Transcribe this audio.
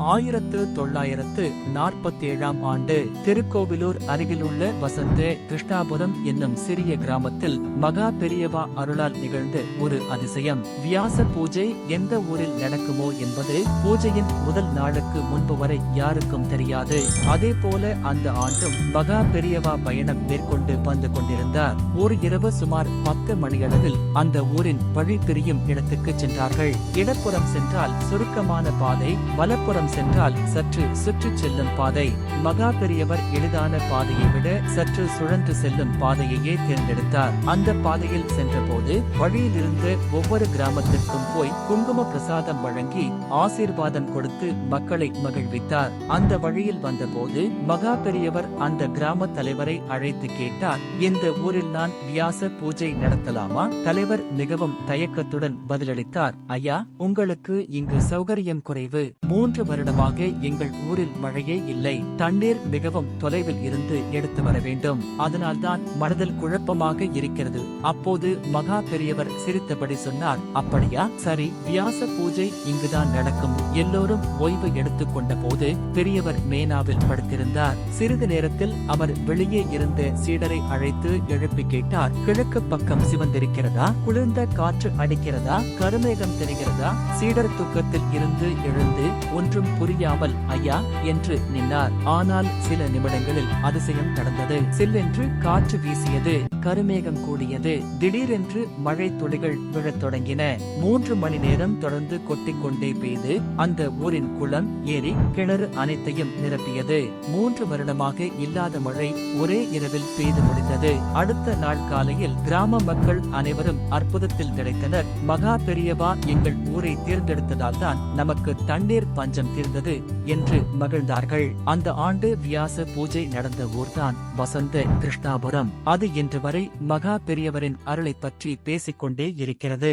ஆயிரத்து தொள்ளாயிரத்து நாற்பத்தி ஏழாம் ஆண்டு திருக்கோவிலூர் அருகிலுள்ள வசந்த கிருஷ்ணாபுரம் என்னும் சிறிய கிராமத்தில் மகா பெரியவா அருளால் நிகழ்ந்த ஒரு அதிசயம். வியாச பூஜை எந்த ஊரில் நடக்குமோ என்பது பூஜையின் முதல் நாளுக்கு முன்பு வரை யாருக்கும் தெரியாது. அதே போல அந்த ஆண்டும் மகா பெரியவா பயணம் மேற்கொண்டு வந்து கொண்டிருந்தார். ஒரு இரவு சுமார் பத்து மணியளவில் அந்த ஊரின் வழி பிரியும் இடத்துக்கு சென்றார்கள். இடப்புறம் சென்றால் சுருக்கமான பாதை வலப்புறம் சென்றால் சற்று சுற்றிச் செல்லும் பாதை மகா பெரியவர் எளிதான பாதையை விட சற்று சுழன்று செல்லும் பாதையையே தேர்ந்தெடுத்தார். அந்த பாதையில் சென்றபோது வழியில் இருந்த ஒவ்வொரு கிராமத்திற்கும் போய் குங்கும பிரசாதம் வழங்கி ஆசீர்வாதம் கொடுத்து மக்களை மகிழ்வித்தார். அந்த வழியில் வந்தபோது மகா பெரியவர் அந்த கிராம தலைவரை அழைத்து கேட்டார் இந்த ஊரில் நான் வியாச பூஜை நடத்தலாமா? தலைவர் மிகவும் தயக்கத்துடன் பதிலளித்தார் ஐயா உங்களுக்கு இங்கு சௌகரியம் குறைவு. மூன்று வருடமாக எங்கள் ஊரில் மழையே இல்லை. தண்ணீர் மிகவும் தொலைவில் இருந்து எடுத்து வர வேண்டும். அதனால்தான் மனதில் குழப்பமாக இருக்கிறது. அப்போது மகா பெரியவர் சிரித்தபடி சொன்னார் அப்படியா? சரி வியாச பூஜை இங்குதான் நடக்கும். எல்லோரும் ஓய்வு எடுத்துக் கொண்ட போது பெரியவர் மேனாவில் படுத்திருந்தார். சிறிது நேரத்தில் அவர் வெளியே இருந்த சீடரை அழைத்து எழுப்பி கேட்டார் கிழக்கு பக்கம் சிவந்திருக்கிறதா? குளிர்ந்த காற்று அடிக்கிறதா? கருமேகம் தெரிகிறதா? சீடர் தூக்கத்தில் இருந்து எழுந்து ஒன்றும் புரியாமல் ஐயா என்று நின்னார். ஆனால் சில நிமிடங்களில் அதிசயம் நடந்தது. சில்லென்று காற்று வீசியது கருமேகம் கூடியது திடீரென்று மழை துளிகள் விழத் தொடங்கின. மூன்று மணி நேரம் தொடர்ந்து கொட்டிக் கொண்டே பெய்து அந்த ஊரின் குளம் ஏரி கிணறு அனைத்தையும் நிரப்பியது. மூன்று வருடமாக இல்லாத மழை ஒரே இரவில் பெய்து முடிந்தது. அடுத்த நாள் காலையில் கிராம மக்கள் அனைவரும் அற்புதத்தில் கிடைத்தனர் மகா பெரியவா எங்கள் ஊரை தேர்ந்தெடுத்ததால் தான் நமக்கு தண்ணீர் பஞ்சம் அமைந்திருந்தது என்று மகிழ்ந்தார்கள். அந்த ஆண்டு வியாச பூஜை நடந்த ஊர்தான் வசந்த கிருஷ்ணாபுரம். அது இன்று வரை மகா பெரியவரின் அருளை பற்றி பேசிக்கொண்டே இருக்கிறது.